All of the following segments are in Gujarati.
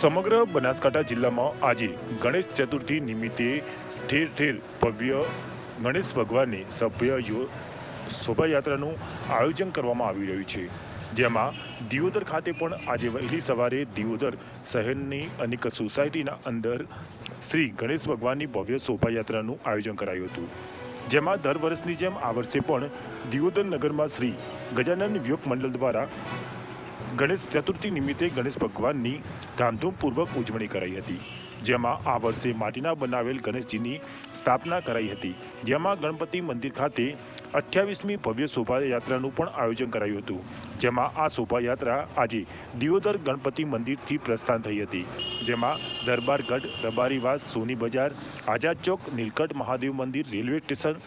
સમગ્ર બનાસકાંઠા જિલ્લામાં આજે ગણેશ ચતુર્થી નિમિત્તે ઠેર ઠેર ભવ્ય ગણેશ ભગવાનની સભ્ય શોભાયાત્રાનું આયોજન કરવામાં આવી રહ્યું છે. જેમાં દિયોદર ખાતે પણ આજે વહેલી સવારે દિયોદર શહેરની અનેક સોસાયટીના અંદર શ્રી ગણેશ ભગવાનની ભવ્ય શોભાયાત્રાનું આયોજન કરાયું હતું. જેમાં દર વર્ષની જેમ આ વર્ષે પણ દિયોદર નગરમાં શ્રી ગજાનંદ વ્યોગ મંડળ દ્વારા ગણેશ ચતુર્થી નિમિત્તે ગણેશ ભગવાનની ધામધૂમપૂર્વક ઉજવણી કરાઈ હતી, જેમાં આ વર્ષે માટીના બનાવેલ ગણેશજીની સ્થાપના કરાઈ હતી. જેમાં ગણપતિ મંદિર ખાતે અઠ્યાવીસમી ભવ્ય શોભાયાત્રાનું પણ આયોજન કરાયું હતું, જેમાં આ શોભાયાત્રા આજે દિયોદર ગણપતિ મંદિરથી પ્રસ્થાન થઈ હતી. જેમાં દરબારગઢ, રબારીવાસ, સોની બજાર, આઝાદ ચોક, નીલકંઠ મહાદેવ મંદિર, રેલવે સ્ટેશન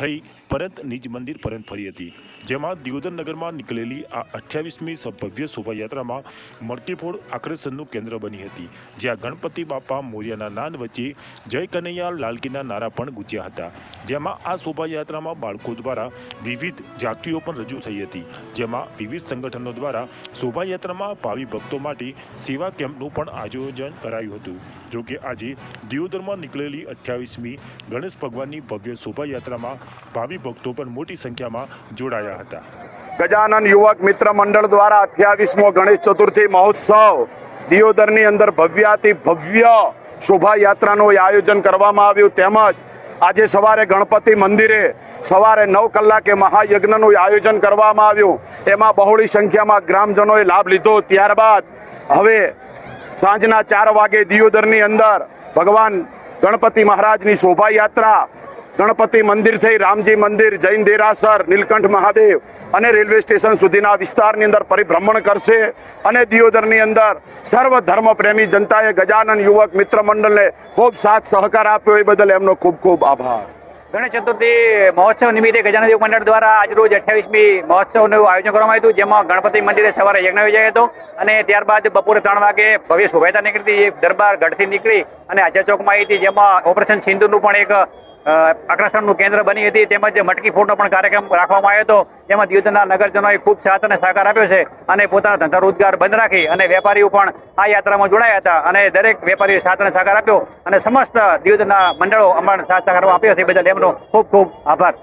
થઈ પરત નિજ મંદિર પરત ફરી હતી. જેમાં દિયોદર નગરમાં નીકળેલી આ અઠ્યાવીસમી ભવ્ય શોભાયાત્રામાં મળતીફોડ આકર્ષણનું કેન્દ્ર બની હતી, જ્યાં ગણપતિ બાપા મોર્યાના નાન વચ્ચે જય કનૈયા લાલકીના નારા પણ ગુજ્યા હતા. જેમાં આ શોભાયાત્રામાં બાળકો દ્વારા વિવિધ જાતિઓ પણ રજૂ થઈ હતી, જેમાં વિવિધ સંગઠનો દ્વારા શોભાયાત્રામાં ભાવિ ભક્તો માટે સેવા કેમ્પનું પણ આયોજન કરાયું હતું. જોકે આજે દિયોદરમાં નીકળેલી અઠ્યાવીસમી ગણેશ ભગવાનની ભવ્ય શોભાયાત્રામાં ભાવિ ભક્તો પણ મોટી સંખ્યામાં જોડાયા હતા. ગજાનન યુવક મિત્ર મંડળ દ્વારા અઠ્યાવીસમો ગણેશ ચતુર્થી મહોત્સવ દિયોદરની અંદર ભવ્યાતિ ભવ્ય શોભાયાત્રાનું આયોજન કરવામાં આવ્યું. તેમજ આજે સવારે ગણપતિ મંદિરે સવારે નવ કલાકે મહાયજ્ઞનું આયોજન કરવામાં આવ્યું. એમાં બહોળી સંખ્યામાં ગ્રામજનોએ લાભ લીધો. ત્યારબાદ હવે સાંજના ચાર વાગે દિયોદરની અંદર ભગવાન ગણપતિ મહારાજની શોભાયાત્રા ગણપતિ મંદિર થઈ, રામજી મંદિર, જૈન દેરાસર, નીલકંઠ મહાદેવ અને રેલવે સ્ટેશન સુધીના વિસ્તારની અંદર પરિભ્રમણ કરશે અને દિયોદરની અંદર સર્વ ધર્મ પ્રેમી જનતાએ ગજાનન યુવક મિત્ર મંડળને ખૂબ સાથ સહકાર આપ્યો. એ બદલ એમનો ખૂબ ખૂબ આભાર. ગણેશ ચતુર્થી મહોત્સવ નિમિત્તે ગજાનંદ યુવક મંડળ દ્વારા આજરોજ અઠ્યાવીસમી મહોત્સવનું આયોજન કરવામાં આવ્યું હતું, જેમાં ગણપતિ મંદિરે સવારે યજ્ઞ યોજાયો હતો અને ત્યારબાદ બપોરે ત્રણ વાગે ભવ્ય શોભાયાત્રા નીકળી દરબાર ગઢથી નીકળી અને આઝાદ ચોકમાં આવી હતી, જેમાં ઓપરેશન સિંધુનું પણ એક આકર્ષણનું કેન્દ્ર બની હતી. તેમજ મટકી ફૂટનો પણ કાર્યક્રમ રાખવામાં આવ્યો હતો. તેમજ યુદ્ધના નગરજનોએ ખૂબ સાથ અને સહકાર આપ્યો છે અને પોતાના ધંધા રોજગાર બંધ રાખી અને વેપારીઓ પણ આ યાત્રામાં જોડાયા હતા અને દરેક વેપારીઓ સાથ અને સહકાર આપ્યો અને સમસ્ત યુદ્ધના મંડળો અમારા સાથ સહકાર આપ્યો છે. બદલ એમનો ખૂબ ખૂબ આભાર.